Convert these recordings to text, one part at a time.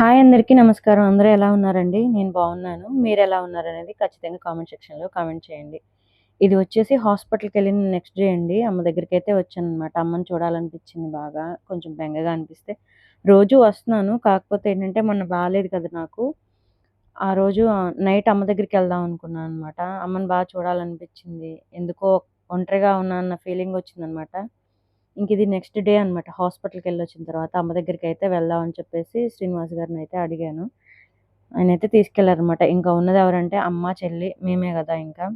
Hi అందరికీ నమస్కారం. అందరూ ఎలా ఉన్నారండి? నేను బాగున్నాను. మీరు ఎలా ఉన్నారనేది ఖచ్చితంగా కామెంట్ సెక్షన్లో కామెంట్ చేయండి. ఇది వచ్చేసి హాస్పిటల్కి వెళ్ళిన నెక్స్ట్ డే అండి. అమ్మ దగ్గరికి అయితే వచ్చాను అనమాట అమ్మని చూడాలనిపించింది బాగా. కొంచెం బెంగగా అనిపిస్తే. రోజు వస్తున్నాను. కాకపోతే ఏంటంటే మొన్న బాగాలేదు కదా నాకు. ఆ రోజు నైట్ అమ్మ దగ్గరికి వెళ్దాం అనుకున్నాను అనమాట అమ్మని బాగా చూడాలనిపించింది. ఎందుకో ఒంటరిగా ఉన్నా అన్న ఫీలింగ్ వచ్చిందనమాట ఇంక ఇది నెక్స్ట్ డే అనమాట హాస్పిటల్కి వెళ్ళొచ్చిన తర్వాత అమ్మ దగ్గరికి అయితే వెళ్దామని చెప్పేసి శ్రీనివాస్ గారిని అయితే అడిగాను. ఆయన అయితే తీసుకెళ్ళారనమాట ఇంకా ఉన్నది ఎవరంటే అమ్మ చెల్లి మేమే కదా ఇంకా.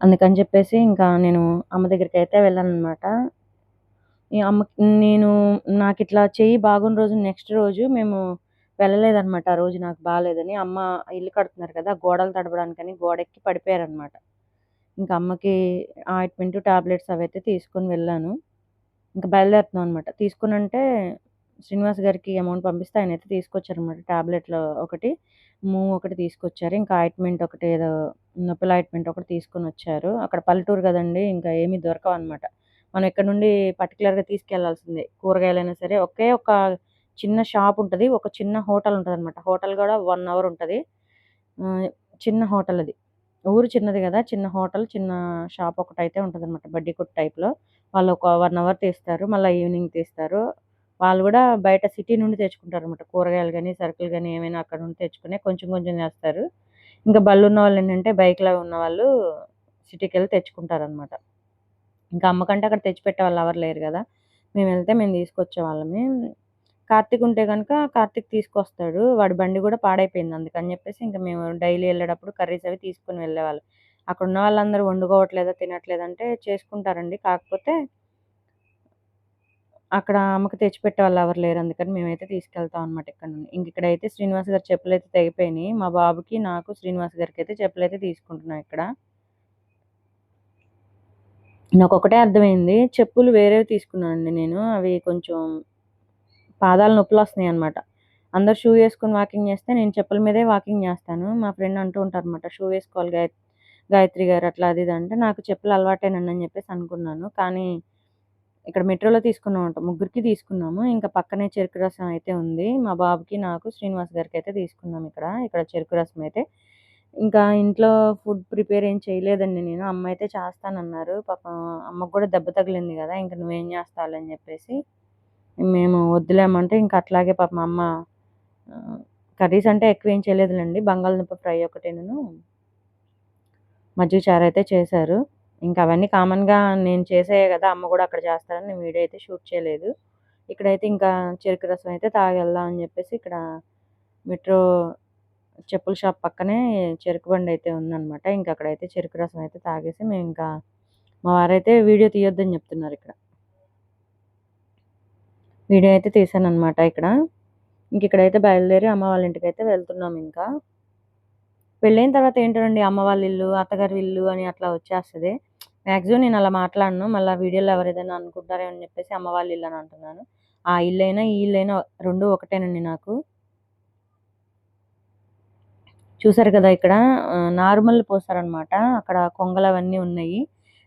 అందుకని చెప్పేసి ఇంకా నేను అమ్మ దగ్గరికి అయితే వెళ్ళాను అనమాట అమ్మ నేను నాకు ఇట్లా చెయ్యి బాగున్న రోజు నెక్స్ట్ రోజు మేము వెళ్ళలేదన్నమాట. ఆ రోజు నాకు బాగాలేదని అమ్మ ఇల్లు కడుతున్నారు కదా గోడలు తడపడానికని గోడెక్కి పడిపోయారనమాట ఇంకా అమ్మకి ఆయింట్మెంట్ టాబ్లెట్స్ అవైతే తీసుకొని వెళ్ళాను. ఇంకా బయలుదేరుతున్నాం అనమాట తీసుకుని అంటే శ్రీనివాస్ గారికి అమౌంట్ పంపిస్తే ఆయన అయితే తీసుకొచ్చారనమాట టాబ్లెట్లు ఒకటి మూవ్ ఒకటి తీసుకొచ్చారు. ఇంకా ఆయింట్మెంట్ ఒకటి ఏదో నొప్పుల ఆయింట్మెంట్ ఒకటి తీసుకొని వచ్చారు. అక్కడ పల్లెటూరు కదండి ఇంకా ఏమీ దొరకవు అనమాట మనం ఇక్కడ నుండి పర్టికులర్గా తీసుకెళ్ళాల్సిందే. కూరగాయలైనా సరే ఒకే ఒక చిన్న షాప్ ఉంటుంది ఒక చిన్న హోటల్ ఉంటుంది అనమాట హోటల్ కూడా వన్ అవర్ ఉంటుంది. చిన్న హోటల్ అది. ఊరు చిన్నది కదా చిన్న హోటల్ చిన్న షాప్ ఒకటి అయితే ఉంటుంది అనమాట బడ్డీ కొట్టు టైప్లో. వాళ్ళు ఒక వన్ అవర్ తీస్తారు మళ్ళీ ఈవినింగ్ తీస్తారు. వాళ్ళు కూడా బయట సిటీ నుండి తెచ్చుకుంటారు అనమాట కూరగాయలు కానీ సరుకులు కానీ ఏమైనా అక్కడ నుండి తెచ్చుకుని కొంచెం కొంచెం చేస్తారు. ఇంకా బళ్ళు ఉన్న వాళ్ళు ఏంటంటే బైక్లో ఉన్న వాళ్ళు సిటీకి వెళ్ళి తెచ్చుకుంటారు అనమాట ఇంకా అమ్మకంటే అక్కడ తెచ్చిపెట్టే వాళ్ళు ఎవరు లేరు కదా. మేము వెళ్తే మేము తీసుకొచ్చే వాళ్ళమే. కార్తీక్ ఉంటే కనుక కార్తీక్ తీసుకొస్తాడు. వాడి బండి కూడా పాడైపోయింది అందుకని చెప్పేసి ఇంకా మేము డైలీ వెళ్ళేటప్పుడు కర్రీస్ అవి తీసుకుని వెళ్ళేవాళ్ళు. అక్కడ ఉన్న వాళ్ళందరూ వండుకోవట్లేదా తినట్లేదంటే చేసుకుంటారండి. కాకపోతే అక్కడ అమ్మకి తెచ్చిపెట్టే వాళ్ళు ఎవరు లేరు. అందుకని మేమైతే తీసుకెళ్తాం అనమాట ఇక్కడ నుండి. ఇంక ఇక్కడైతే శ్రీనివాస్ గారు చెప్పులు అయితే తెగిపోయినాయి. మా బాబుకి నాకు శ్రీనివాస్ గారికి అయితే చెప్పులు అయితే తీసుకుంటున్నాం ఇక్కడ. నాకు ఒకటే అర్థమైంది. చెప్పులు వేరేవి తీసుకున్నానండి నేను. అవి కొంచెం పాదాలు నొప్పులు వస్తున్నాయి అనమాట అందరు షూ వేసుకొని వాకింగ్ చేస్తే నేను చెప్పుల మీదే వాకింగ్ చేస్తాను. మా ఫ్రెండ్ అంటూ ఉంటారు అనమాట షూ వేసుకోవాలి గాయ గాయత్రి గారు అట్లా అది ఇది అంటే నాకు చెప్పులు అలవాటేనండి అని చెప్పేసి అనుకున్నాను. కానీ ఇక్కడ మెట్రోలో తీసుకున్నాం ముగ్గురికి తీసుకున్నాము. ఇంకా పక్కనే చెరుకు రసం అయితే ఉంది. మా బాబుకి నాకు శ్రీనివాస్ గారికి అయితే తీసుకున్నాం ఇక్కడ. ఇక్కడ చెరుకు రసం అయితే. ఇంకా ఇంట్లో ఫుడ్ ప్రిపేర్ ఏం చేయలేదండి నేను. అమ్మ అయితే చేస్తానన్నారు. పాపం అమ్మకు కూడా దెబ్బ తగిలింది కదా ఇంకా నువ్వేం చేస్తావు చెప్పేసి. మేము వద్దులేమంటే ఇంకా అట్లాగే పాపం అమ్మ కర్రీస్ అంటే ఎక్కువ ఏం చేయలేదులేండి. బంగాళదుంప ఫ్రై ఒకటేను మజ్జిగ చారు అయితే చేశారు. ఇంకా అవన్నీ కామన్గా నేను చేసే కదా అమ్మ కూడా అక్కడ చేస్తారని నేను వీడియో అయితే షూట్ చేయలేదు. ఇక్కడైతే ఇంకా చెరుకు రసం అయితే తాగెళ్దాం అని చెప్పేసి ఇక్కడ మెట్రో చెప్పుల షాప్ పక్కనే చెరుకు బండి అయితే ఉందన్నమాట. ఇంకా అక్కడైతే చెరుకు రసం అయితే తాగేసి మేము ఇంకా మా వారైతే వీడియో తీయొద్దని చెప్తున్నారు ఇక్కడ. వీడియో అయితే తీసాను అనమాట ఇక్కడ. ఇంక ఇక్కడైతే బయలుదేరి అమ్మ వాళ్ళ ఇంటికి అయితే వెళ్తున్నాం ఇంకా. వెళ్ళిన తర్వాత ఏంటండి అమ్మ వాళ్ళ ఇల్లు అత్తగారి ఇల్లు అని అట్లా వచ్చేస్తుంది. మ్యాక్సిమం నేను అలా మాట్లాడను మళ్ళీ వీడియోలో ఎవరైనా ఏదైనా అనుకుంటారేమని చెప్పేసి అమ్మ వాళ్ళ ఇల్లు అని అంటున్నాను. ఆ ఇల్లు అయినా ఈ ఇల్లు అయినా రెండు ఒకటేనండి నాకు. చూసారు కదా ఇక్కడ నార్మల్ పోసారనమాట అక్కడ కొంగలు అవన్నీ ఉన్నాయి.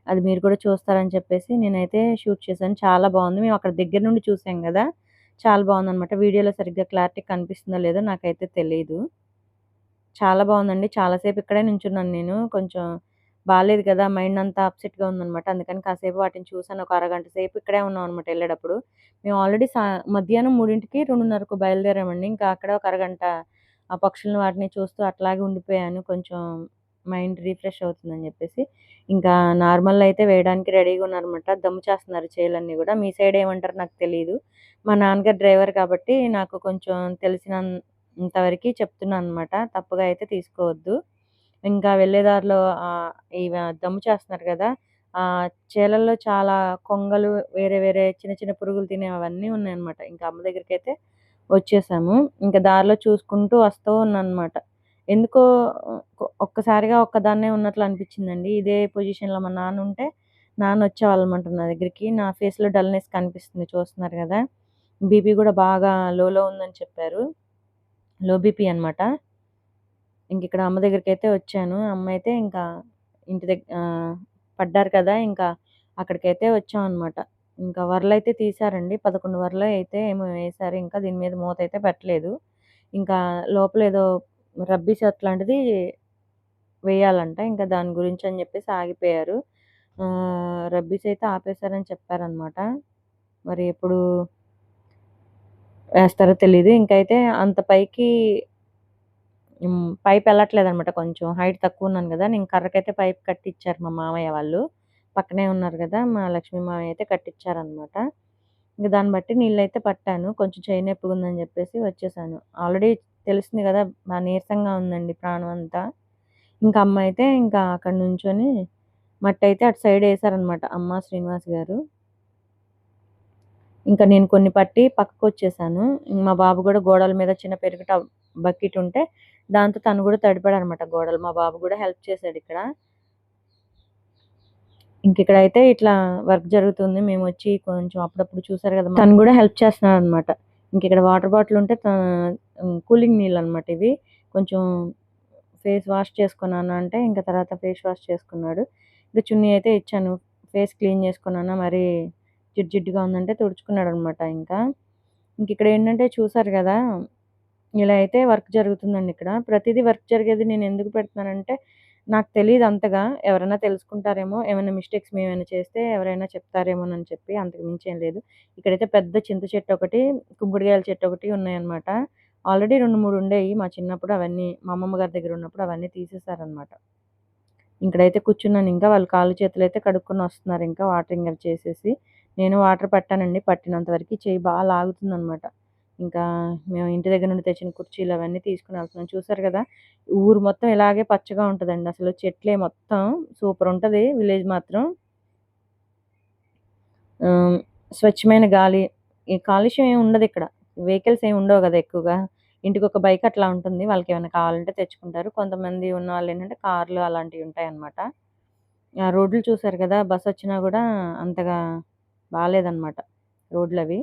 అది మీరు కూడా చూస్తారని చెప్పేసి నేనైతే షూట్ చేశాను. చాలా బాగుంది. మేము అక్కడ దగ్గర నుండి చూసాం కదా! చాలా బాగుందనమాట వీడియోలో సరిగ్గా క్లారిటీ కనిపిస్తుందో లేదో నాకైతే తెలియదు చాలా బాగుందండి. చాలాసేపు ఇక్కడే నుంచున్నాను నేను. కొంచెం బాగాలేదు కదా! మైండ్ అంతా అప్సెట్గా ఉందనమాట అందుకని కాసేపు వాటిని చూసాను ఒక అరగంట సేపు ఇక్కడే ఉన్నాం అనమాట వెళ్ళేటప్పుడు. మేము ఆల్రెడీ సా మధ్యాహ్నం మూడింటికి రెండున్నరకు బయలుదేరామండి. ఇంకా అక్కడ ఒక అరగంట ఆ పక్షులను వాటిని చూస్తూ అట్లాగే ఉండిపోయాను. కొంచెం మైండ్ రిఫ్రెష్ అవుతుందని చెప్పేసి. ఇంకా నార్మల్ అయితే వేయడానికి రెడీగా ఉన్నారనమాట దమ్ము చేస్తున్నారు చేలన్నీ కూడా. మీ సైడ్ ఏమంటారు నాకు తెలియదు మా నాన్నగారు డ్రైవర్ కాబట్టి నాకు కొంచెం తెలిసినంతవరకు చెప్తున్నాను అనమాట తప్పుగా అయితే తీసుకోవద్దు. ఇంకా వెళ్ళేదారిలో ఈ దమ్ము చేస్తున్నారు కదా ఆ చేలల్లో చాలా కొంగలు వేరే వేరే చిన్న చిన్న పురుగులు తినేవన్నీ ఉన్నాయన్నమాట. ఇంకా అమ్మ దగ్గరికి అయితే వచ్చేసాము. ఇంకా దారిలో చూసుకుంటూ వస్తూ ఉన్నాను అనమాట ఎందుకో ఒక్కసారిగా ఒక్కదాన్నే ఉన్నట్లు అనిపించిందండి. ఇదే పొజిషన్లో మా నాన్న ఉంటే నాన్న వచ్చేవాళ్ళమాట నా దగ్గరికి. నా ఫేస్లో డల్నెస్ కనిపిస్తుంది చూస్తున్నారు కదా. బీపీ కూడా బాగా లోలో ఉందని చెప్పారు. లో బీపీ అనమాట ఇంక ఇక్కడ అమ్మ దగ్గరికి అయితే వచ్చాను. అమ్మ అయితే ఇంకా ఇంటి దగ్గర పడ్డారు కదా ఇంకా అక్కడికైతే వచ్చాం అనమాట ఇంకా వరలు అయితే తీసారండి. పదకొండు వరలు అయితే ఏమో వేశారు ఇంకా దీని మీద మూత అయితే పెట్టలేదు. ఇంకా లోపల ఏదో రబ్బీస్ అట్లాంటిది వేయాలంట. ఇంకా దాని గురించి అని చెప్పేసి ఆగిపోయారు. రబ్బీస్ అయితే ఆపేశారని చెప్పారనమాట మరి ఎప్పుడు వేస్తారో తెలియదు ఇంకైతే అంత పైకి పైప్ వెళ్ళట్లేదు అనమాట కొంచెం. హైట్ తక్కువ ఉన్నాను కదా నేను కర్రకైతే పైప్ కట్టించారు మా మామయ్య వాళ్ళు. పక్కనే ఉన్నారు కదా మా లక్ష్మీ మామయ్య అయితే కట్టించారనమాట ఇంకా దాన్ని బట్టి నీళ్ళు అయితే పట్టాను. కొంచెం చేయి నొప్పిగా ఉందని చెప్పేసి వచ్చేసాను. ఆల్రెడీ తెలిసింది కదా! బాగా నీరసంగా ఉందండి ప్రాణం అంతా. ఇంకా అమ్మ అయితే ఇంకా అక్కడ నుంచొని మట్టి అయితే అటు సైడ్ వేశారనమాట అమ్మ శ్రీనివాస్ గారు. ఇంకా నేను కొన్ని పట్టి పక్కకు వచ్చేసాను మా బాబు కూడా గోడల మీద చిన్న పెరుగుట బకెట్ ఉంటే దాంతో తను కూడా తడిపాడు అనమాట గోడలు. మా బాబు కూడా హెల్ప్ చేశాడు ఇక్కడ. ఇంక ఇక్కడ అయితే ఇట్లా వర్క్ జరుగుతుంది. మేము వచ్చి కొంచెం అప్పుడప్పుడు చూసారు కదా! తను కూడా హెల్ప్ చేస్తున్నాడు అనమాట ఇంక ఇక్కడ వాటర్ బాటిల్ ఉంటే కూలింగ్ నీళ్ళు అనమాట ఇవి. కొంచెం ఫేస్ వాష్ చేసుకున్నాను అంటే ఇంకా తర్వాత ఫేస్ వాష్ చేసుకున్నాడు. ఇంకా చున్నీ అయితే ఇచ్చాను. ఫేస్ క్లీన్ చేసుకున్నాను మరి జిడ్జిడ్డుగా ఉందంటే తుడుచుకున్నాడు అనమాట ఇంకా. ఇంక ఇక్కడ ఏంటంటే చూసారు కదా ఇలా అయితే వర్క్ జరుగుతుందండి ఇక్కడ. ప్రతిదీ వర్క్ జరిగేది నేను ఎందుకు పెడుతున్నానంటే నాకు తెలియదు అంతగా. ఎవరైనా తెలుసుకుంటారేమో ఏమైనా మిస్టేక్స్ మేమైనా చేస్తే ఎవరైనా చెప్తారేమో అని చెప్పి అంతకు మించి ఏం లేదు. ఇక్కడైతే పెద్ద చింత చెట్టు ఒకటి కుంకుడుగాయల చెట్టు ఒకటి ఉన్నాయన్నమాట. ఆల్రెడీ రెండు మూడు ఉండేవి మా చిన్నప్పుడు అవన్నీ మా అమ్మమ్మ గారి దగ్గర ఉన్నప్పుడు అవన్నీ తీసేసారనమాట ఇక్కడైతే కూర్చున్నాను ఇంకా వాళ్ళు కాళ్ళు చేతులు అయితే కడుక్కొని వస్తున్నారు ఇంకా వాటరింగ్ అవి చేసేసి. నేను వాటర్ పట్టానండి పట్టినంత వరకు చేయి బాగా లాగుతుంది అనమాట ఇంకా మేము ఇంటి దగ్గర నుండి తెచ్చిన కుర్చీలు అవన్నీ తీసుకుని వెళ్తున్నాం. చూసారు కదా ఊరు మొత్తం ఇలాగే పచ్చగా ఉంటుందండి. అసలు చెట్లే మొత్తం సూపర్ ఉంటుంది విలేజ్ మాత్రం. స్వచ్ఛమైన గాలి ఈ కాలుష్యం ఏమి ఉండదు ఇక్కడ. వెహికల్స్ ఏమి ఉండవు కదా ఎక్కువగా. ఇంటికి ఒక బైక్ అట్లా ఉంటుంది. వాళ్ళకి ఏమైనా కావాలంటే తెచ్చుకుంటారు. కొంతమంది ఉన్న వాళ్ళు ఏంటంటే కార్లు అలాంటివి ఉంటాయన్నమాట. ఆ రోడ్లు చూసారు కదా బస్ వచ్చినా కూడా అంతగా బాగాలేదన్నమాట రోడ్లు అవి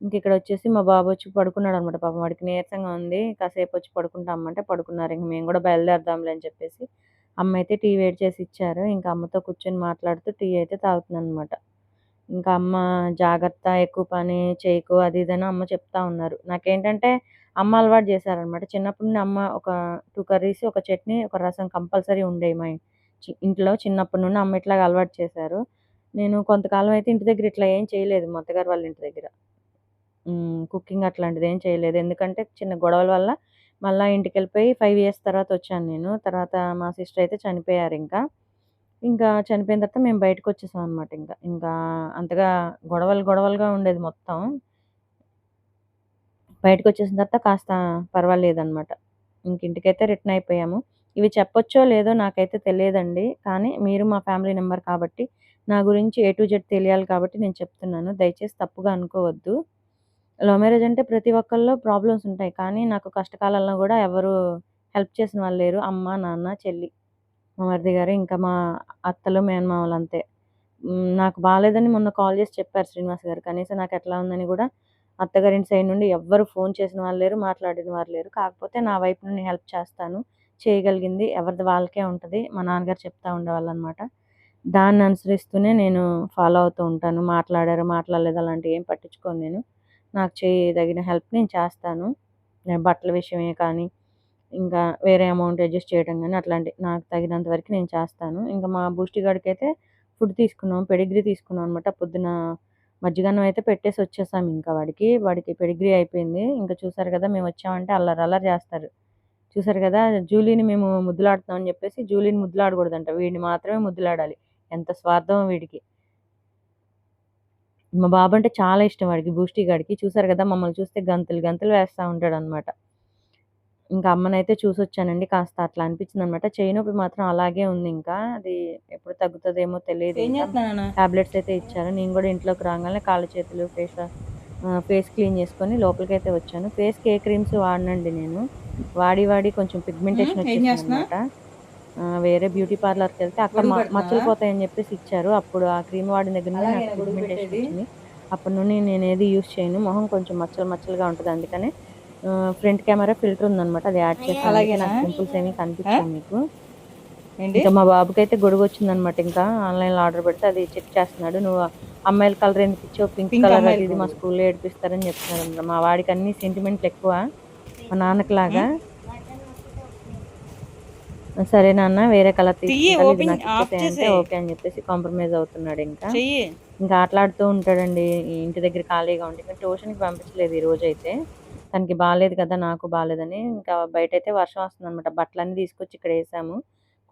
ఇంక ఇక్కడ వచ్చేసి మా బాబు వచ్చి పడుకున్నాడు అనమాట పాపం వాడికి నీరసంగా ఉంది. కాసేపు వచ్చి పడుకుంటామంటే పడుకున్నారు. ఇంక మేము కూడా బయలుదేరదాంలే అని చెప్పేసి. అమ్మ అయితే టీ వేడి చేసి ఇచ్చారు. ఇంకా అమ్మతో కూర్చొని మాట్లాడుతూ టీ అయితే తాగుతుంది అనమాట ఇంకా అమ్మ జాగ్రత్త ఎక్కువ పని చేయకు అది ఇదని అమ్మ చెప్తా ఉన్నారు. నాకేంటంటే అమ్మ అలవాటు చేశారనమాట. చిన్నప్పటి నుండి అమ్మ ఒక టూ కర్రీస్ ఒక చట్నీ ఒక రసం కంపల్సరీ ఉండేవి మా చి- ఇంట్లో చిన్నప్పటి నుండి అమ్మ ఇట్లాగ అలవాటు చేశారు. నేను కొంతకాలం అయితే ఇంటి దగ్గర ఇట్లా ఏం చేయలేదు మా అత్తగారు వాళ్ళ ఇంటి దగ్గర. కుకింగ్ అట్లాంటిది ఏం చేయలేదు. ఎందుకంటే చిన్న గొడవల వల్ల మళ్ళీ ఇంటికి వెళ్ళిపోయి ఫైవ్ ఇయర్స్ తర్వాత వచ్చాను నేను. తర్వాత మా సిస్టర్ అయితే చనిపోయారు ఇంకా. ఇంకా చనిపోయిన తర్వాత మేము బయటకు వచ్చేసాం అనమాట ఇంకా. ఇంకా అంతగా గొడవలు గొడవలుగా ఉండేది మొత్తం. బయటకు వచ్చేసిన తర్వాత కాస్త పర్వాలేదన్నమాట. ఇంక ఇంటికైతే రిటర్న్ అయిపోయాము. ఇవి చెప్పొచ్చో లేదో నాకైతే తెలియదండి. కానీ మీరు మా ఫ్యామిలీ నెంబర్ కాబట్టి నా గురించి ఏ టు జెడ్ తెలియాలి కాబట్టి నేను చెప్తున్నాను. దయచేసి తప్పుగా అనుకోవద్దు. లవ్ మ్యారేజ్ అంటే ప్రతి ఒక్కళ్ళలో ప్రాబ్లమ్స్ ఉంటాయి. కానీ నాకు కష్టకాలంలో కూడా ఎవరు హెల్ప్ చేసిన వాళ్ళు లేరు. అమ్మ నాన్న చెల్లి. మా మరిది గారు ఇంకా మా అత్తలు మేనమామలు అంతే. నాకు బాగాలేదని మొన్న కాల్ చేసి చెప్పారు శ్రీనివాస్ గారు. కనీసం నాకు ఎట్లా ఉందని కూడా అత్తగారింటి సైడ్ నుండి ఎవ్వరు ఫోన్ చేసిన వాళ్ళు లేరు మాట్లాడిన వారు లేరు. కాకపోతే నా వైపు నుండి హెల్ప్ చేస్తాను చేయగలిగింది ఎవరిది వాళ్ళకే ఉంటుంది. మా నాన్నగారు చెప్తా ఉండేవాళ్ళు అనమాట దాన్ని అనుసరిస్తూనే నేను ఫాలో అవుతూ ఉంటాను. మాట్లాడారు మాట్లాడలేదు అలాంటివి ఏం పట్టించుకోను నేను. నాకు చేయదగిన హెల్ప్ నేను చేస్తాను. నేను బట్టల విషయమే కానీ ఇంకా వేరే అమౌంట్ అడ్జస్ట్ చేయడం కానీ అట్లాంటి నాకు తగినంత వరకు నేను చేస్తాను. ఇంకా మా బూస్టి గడికి అయితే ఫుడ్ తీసుకున్నాం పెడిగ్రీ తీసుకున్నాం అనమాట పొద్దున మజ్జిగన్నం అయితే పెట్టేసి వచ్చేసాం ఇంకా వాడికి. వాడికి పెడిగ్రీ అయిపోయింది. ఇంకా చూసారు కదా మేము వచ్చామంటే అల్లరి అల్లరి చేస్తారు. చూసారు కదా జూలీని మేము ముద్దులాడుతామని అని చెప్పేసి జూలీని ముద్దులాడకూడదంట. వీడిని మాత్రమే ముద్దులాడాలి. ఎంత స్వార్థం వీడికి. మా బాబు అంటే చాలా ఇష్టం వాడికి బూస్టీ గాడికి. చూసారు కదా మమ్మల్ని చూస్తే గంతులు గంతులు వేస్తూ ఉంటాడు అనమాట ఇంకా అమ్మనైతే చూసి వచ్చానండి కాస్త అట్లా అనిపించింది అనమాట చేయి నొప్పి మాత్రం అలాగే ఉంది ఇంకా. అది ఎప్పుడు తగ్గుతుందేమో తెలియదు ఏం టాబ్లెట్స్ అయితే ఇచ్చారు నేను కూడా ఇంట్లోకి రాగానే కాళ్ళు చేతులు ఫేస్ ఫేస్ క్లీన్ చేసుకొని లోపలికి అయితే వచ్చాను. ఫేస్ కే క్రీమ్స్ వాడినండి నేను. వాడి వాడి కొంచెం పిగ్మెంటేషన్ ఏం చేస్తున్నా? అనమాట వేరే బ్యూటీ పార్లర్కి వెళ్తే అక్కడ? మచ్చలు పోతాయని చెప్పేసి ఇచ్చారు. అప్పుడు ఆ క్రీమ్ వాడిన దగ్గర నుండి నాకు పిగ్మెంటేషన్. వచ్చింది. అప్పటి నుండి నేను ఏది యూస్ చేయను. మొహం కొంచెం మచ్చలు మచ్చలుగా ఉంటుంది. అందుకనే ఫ్రంట్ కెమెరా ఫిల్టర్ ఉందన్నమాట అది యాడ్ చేస్తాను? నాకు పింపుల్స్ ఏమీ కనిపించాయి మీకు. ఇంకా మా బాబుకి అయితే గొడుగు వచ్చిందనమాట ఇంకా ఆన్లైన్లో ఆర్డర్ పెడితే అది చెక్ చేస్తున్నాడు. నువ్వు అమ్మాయిల కలర్ ఎందుకు ఇచ్చో పింక్ కలర్ అది ఇది మా. స్కూల్లో ఏడిపిస్తారని చెప్తున్నారు అన్నమాట. మా వాడికి అన్ని సెంటిమెంట్లు ఎక్కువ మా నాన్నకి లాగా సరే నాన్న వేరే కలర్ తీసుకుంటా. ఓకే అని చెప్పేసి కాంప్రమైజ్ అవుతున్నాడు ఇంకా. ఇంకా ఆటలాడుతూ ఉంటాడండి ఇంటి దగ్గర ఖాళీగా ఉండి. ట్యూషన్కి పంపించలేదు ఈ రోజు అయితే తనకి బాగాలేదు కదా నాకు బాగాలేదని ఇంకా బయట అయితే వర్షం వస్తుంది అనమాట బట్టలన్నీ తీసుకొచ్చి ఇక్కడ వేసాము.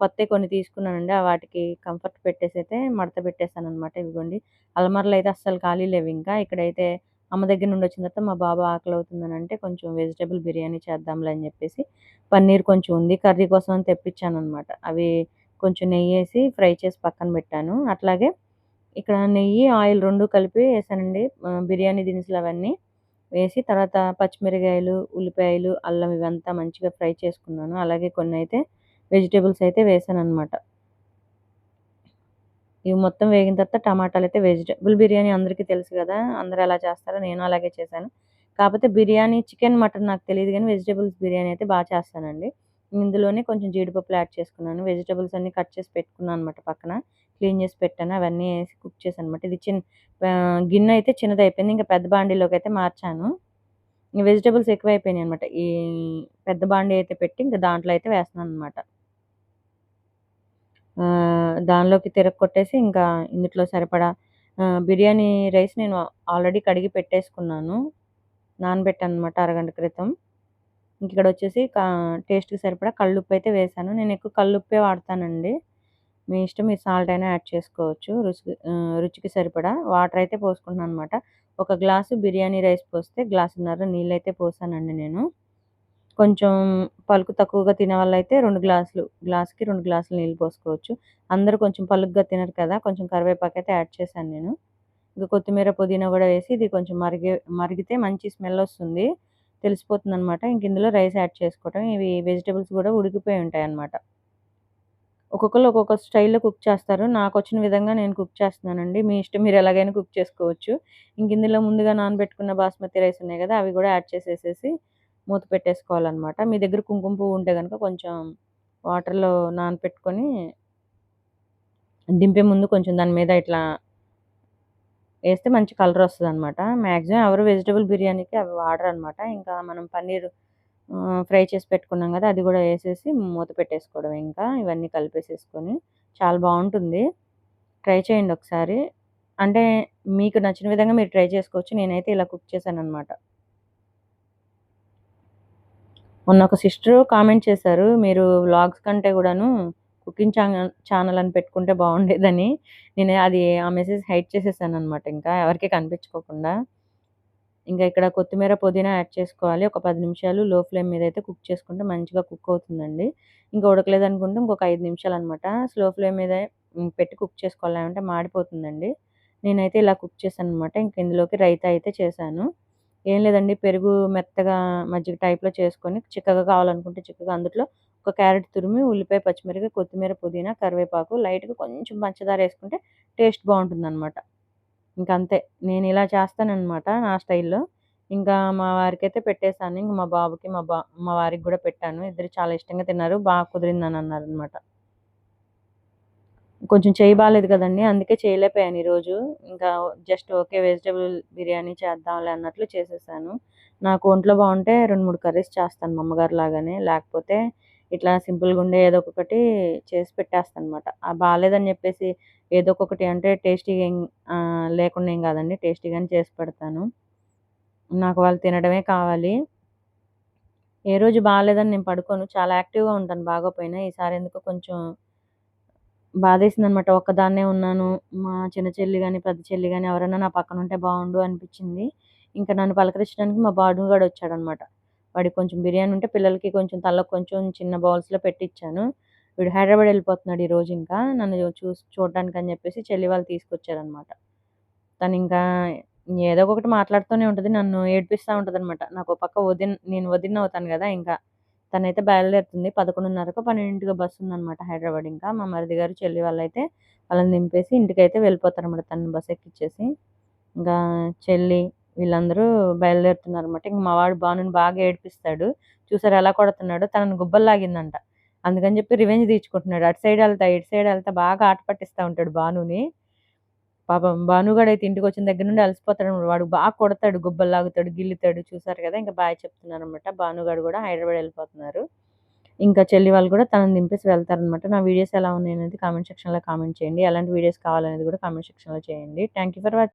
కొత్త కొన్ని తీసుకున్నానండి. ఆ వాటికి కంఫర్ట్ పెట్టేసి అయితే మడత పెట్టేశాను అనమాట ఇదిగోండి అలమరలు అయితే అస్సలు ఖాళీ లేవు. ఇంకా ఇక్కడైతే అమ్మ దగ్గర నుండి వచ్చిన తర్వాత మా బాబు ఆకలి అవుతుందని అంటే కొంచెం వెజిటేబుల్ బిర్యానీ చేద్దాంలే అని చెప్పేసి పన్నీర్ కొంచెం ఉంది. కర్రీ కోసం అని తెప్పించాను అనమాట అవి కొంచెం నెయ్యి వేసి ఫ్రై చేసి పక్కన పెట్టాను. అట్లాగే ఇక్కడ నెయ్యి ఆయిల్ రెండు కలిపి వేసానండి. బిర్యానీ దినుసులు అవన్నీ. వేసి తర్వాత పచ్చిమిరకాయలు ఉల్లిపాయలు అల్లం ఇవంతా మంచిగా ఫ్రై చేసుకున్నాను. అలాగే కొన్ని అయితే వెజిటేబుల్స్ అయితే వేసాను అనమాట ఇవి మొత్తం వేగిన తర్వాత టమాటాలు అయితే వెజిటేబుల్ బిర్యానీ అందరికీ తెలుసు కదా అందరూ ఎలా చేస్తారో నేను అలాగే చేశాను. కాకపోతే బిర్యానీ చికెన్ మటన్ నాకు తెలియదు కానీ వెజిటేబుల్స్ బిర్యానీ అయితే బాగా చేస్తానండి. ఇందులోనే కొంచెం జీడిపప్పులు యాడ్ చేసుకున్నాను. వెజిటేబుల్స్ అన్ని కట్ చేసి పెట్టుకున్నాను అనమాట పక్కన. క్లీన్ చేసి పెట్టాను అవన్నీ వేసి కుక్ చేశాను అనమాట ఇది చిన్న గిన్నె అయితే చిన్నది అయిపోయింది ఇంకా పెద్ద బాండీలోకి అయితే మార్చాను. వెజిటేబుల్స్ ఎక్కువ అయిపోయినాయి అనమాట ఈ పెద్ద బాండీ అయితే పెట్టి ఇంకా దాంట్లో అయితే వేస్తున్నాను అనమాట దానిలోకి తిరగొట్టేసి ఇంకా ఇందులో సరిపడా బిర్యానీ రైస్ నేను ఆల్రెడీ కడిగి పెట్టేసుకున్నాను. నానబెట్టాను అనమాట అరగంట క్రితం. ఇంక ఇక్కడ వచ్చేసి టేస్ట్కి సరిపడా కళ్ళుప్పు అయితే వేసాను నేను ఎక్కువ కళ్ళుప్పే వాడతానండి. మీ ఇష్టం మీరు సాల్ట్ అయినా యాడ్ చేసుకోవచ్చు. రుచికి రుచికి సరిపడా వాటర్ అయితే పోసుకుంటున్నాను అనమాట ఒక గ్లాసు బిర్యానీ రైస్ పోస్తే గ్లాసున్నర నీళ్ళు అయితే పోసానండి నేను. కొంచెం పలుకు తక్కువగా తినే వాళ్ళైతే రెండు గ్లాసులు గ్లాస్కి రెండు గ్లాసులు నీళ్ళు పోసుకోవచ్చు. అందరూ కొంచెం పలుగ్గా తినరు కదా కొంచెం కరివేపాకు అయితే యాడ్ చేశాను నేను. ఇంకా కొత్తిమీర పుదీనా కూడా వేసి ఇది కొంచెం మరిగి మరిగితే మంచి స్మెల్ వస్తుంది. తెలిసిపోతుంది అనమాట ఇంక ఇందులో రైస్ యాడ్ చేసుకోవటం. ఇవి వెజిటేబుల్స్ కూడా ఉడికిపోయి ఉంటాయి అన్నమాట ఒక్కొక్కరు ఒక్కొక్క స్టైల్లో కుక్ చేస్తారు. నాకు వచ్చిన విధంగా నేను కుక్ చేస్తున్నానండి. మీ ఇష్టం మీరు ఎలాగైనా కుక్ చేసుకోవచ్చు. ఇంక ఇందులో ముందుగా నానబెట్టుకున్న బాస్మతి రైస్ ఉన్నాయి కదా అవి కూడా యాడ్ చేసేసేసి మూత పెట్టేసుకోవాలన్నమాట. మీ దగ్గర కుంకుమ పువ్వు ఉంటే కనుక కొంచెం వాటర్లో నానపెట్టుకొని దింపే ముందు కొంచెం దాని మీద ఇట్లా వేస్తే మంచి కలర్ వస్తుంది అనమాట మ్యాక్సిమం ఎవరు వెజిటబుల్ బిర్యానీకి అవి వాడరు అనమాట ఇంకా మనం పన్నీర్ ఫ్రై చేసి పెట్టుకున్నాం కదా అది కూడా వేసేసి మూత పెట్టేసుకోవడం ఇంకా ఇవన్నీ కలిపేసేసుకొని. చాలా బాగుంటుంది. ట్రై చేయండి ఒకసారి. అంటే మీకు నచ్చిన విధంగా మీరు ట్రై చేసుకోవచ్చు. నేనైతే ఇలా కుక్ చేశాను అనమాట మొన్న ఒక సిస్టర్ కామెంట్ చేశారు మీరు వ్లాగ్స్ కంటే కూడాను కుకింగ్ ఛానల్ ఛానల్ అని పెట్టుకుంటే బాగుండేదని. నేను అది ఆ మెసేజ్ హైడ్ చేసేసాను అనమాట ఇంకా ఎవరికి కనిపించుకోకుండా. ఇంకా ఇక్కడ కొత్తిమీర పుదీనా యాడ్ చేసుకోవాలి. ఒక పది నిమిషాలు లో ఫ్లేమ్ మీద అయితే కుక్ చేసుకుంటే మంచిగా కుక్ అవుతుందండి. ఇంకా ఉడకలేదు అనుకుంటే ఇంకొక ఐదు నిమిషాలు అనమాట స్లో ఫ్లేమ్ మీద పెట్టి కుక్ చేసుకోవాలంటే మాడిపోతుందండి. నేనైతే ఇలా కుక్ చేశాను అనమాట ఇంక ఇందులోకి రైతా అయితే చేశాను. ఏం లేదండి పెరుగు మెత్తగా మజ్జిగ టైప్లో చేసుకొని చిక్కగా కావాలనుకుంటే చిక్కగా అందులో ఒక క్యారెట్ తురిమి ఉల్లిపాయ పచ్చిమిరపకాయ కొత్తిమీర పుదీనా కరివేపాకు లైట్గా కొంచెం పంచదార వేసుకుంటే టేస్ట్ బాగుంటుంది అనమాట ఇంకా అంతే నేను ఇలా చేస్తానన్నమాట నా స్టైల్లో. ఇంకా మా వారికి అయితే పెట్టేశాను. ఇంకా మా బాబుకి మా బా మా వారికి కూడా పెట్టాను. ఇద్దరు చాలా ఇష్టంగా తిన్నారు. బాగా కుదిరిందని అన్నారు అనమాట కొంచెం చేయి బాగాలేదు కదండి. అందుకే చేయలేకపోయాను ఈరోజు. ఇంకా జస్ట్ ఓకే వెజిటేబుల్ బిర్యానీ చేద్దాంలే అన్నట్లు చేసేసాను. నాకు ఒంట్లో బాగుంటే రెండు మూడు కర్రీస్ చేస్తాను మా అమ్మగారు లాగానే. లేకపోతే ఇట్లా సింపుల్గా ఉండే ఏదో ఒకటి చేసి పెట్టేస్తాను అనమాట బాగాలేదని చెప్పేసి ఏదో ఒకటి అంటే టేస్టీగా ఏం లేకుండా ఏం కాదండి. టేస్టీగానే చేసి పెడతాను. నాకు వాళ్ళు తినడమే కావాలి. ఏ రోజు బాగాలేదని నేను పడుకోను. చాలా యాక్టివ్గా ఉంటాను. బాగోపోయినా ఈసారి ఎందుకో కొంచెం బాధేసింది అనమాట ఒక్కదాన్నే ఉన్నాను. మా చిన్న చెల్లి కానీ పెద్ద చెల్లి కానీ ఎవరైనా నా పక్కన ఉంటే బాగుండు అనిపించింది. ఇంకా నన్ను పలకరించడానికి మా బాడుగాడు కూడా వచ్చాడనమాట. వాడికి కొంచెం బిర్యానీ ఉంటే పిల్లలకి కొంచెం తలకు కొంచెం చిన్న బౌల్స్లో పెట్టించాను వీడు హైదరాబాద్ వెళ్ళిపోతున్నాడు ఈ రోజు ఇంకా. నన్ను చూసి చూడడానికి అని చెప్పేసి చెల్లి వాళ్ళు తీసుకొచ్చారనమాట తను ఇంకా ఏదో ఒకటి మాట్లాడుతూనే ఉంటుంది. నన్ను ఏడిపిస్తూ ఉంటుంది అనమాట నాకు ఒక పక్క వదిన నేను వదిన అవుతాను కదా ఇంకా. తనైతే బయలుదేరుతుంది. పదకొండున్నరకు పన్నెండింటికి బస్సు ఉందన్నమాట హైదరాబాద్ ఇంకా. మా మరిది గారు చెల్లి వాళ్ళు అయితే వాళ్ళని దింపేసి ఇంటికి అయితే వెళ్ళిపోతారు అనమాట తను బస్ ఎక్కిచ్చేసి. ఇంకా చెల్లి వీళ్ళందరూ బయలుదేరుతున్నారు అనమాట ఇంక మా వాడు బాను బాగా ఏడిపిస్తాడు. చూసారు ఎలా కొడుతున్నాడు? తనను గుబ్బలు లాగిందంట అందుకని చెప్పి రివెంజ్ తీర్చుకుంటున్నాడు. అటు సైడ్ వెళ్తా ఇటు సైడ్ వెళ్తా బాగా ఆట పట్టిస్తూ ఉంటాడు బానుని పాపం భానుగాడు అయితే ఇంటికి వచ్చిన దగ్గర నుండి అలసిపోతాడు వాడు బాగా కొడతాడు గుబ్బలు లాగుతాడు గిల్లుతాడు. చూసారు కదా? ఇంకా బాగా చెప్తున్నారు అనమాట భానుగాడు కూడా హైదరాబాద్ వెళ్ళిపోతున్నారు. ఇంకా చెల్లి వాళ్ళు కూడా తనని దింపేసి వెళ్తారనమాట నా వీడియోస్ ఎలా ఉన్నాయి అనేది కామెంట్ సెక్షన్లో కామెంట్ చేయండి. ఎలాంటి వీడియోస్ కావాలనేది కూడా కామెంట్ సెక్షన్లో చేయండి. Thank you for watching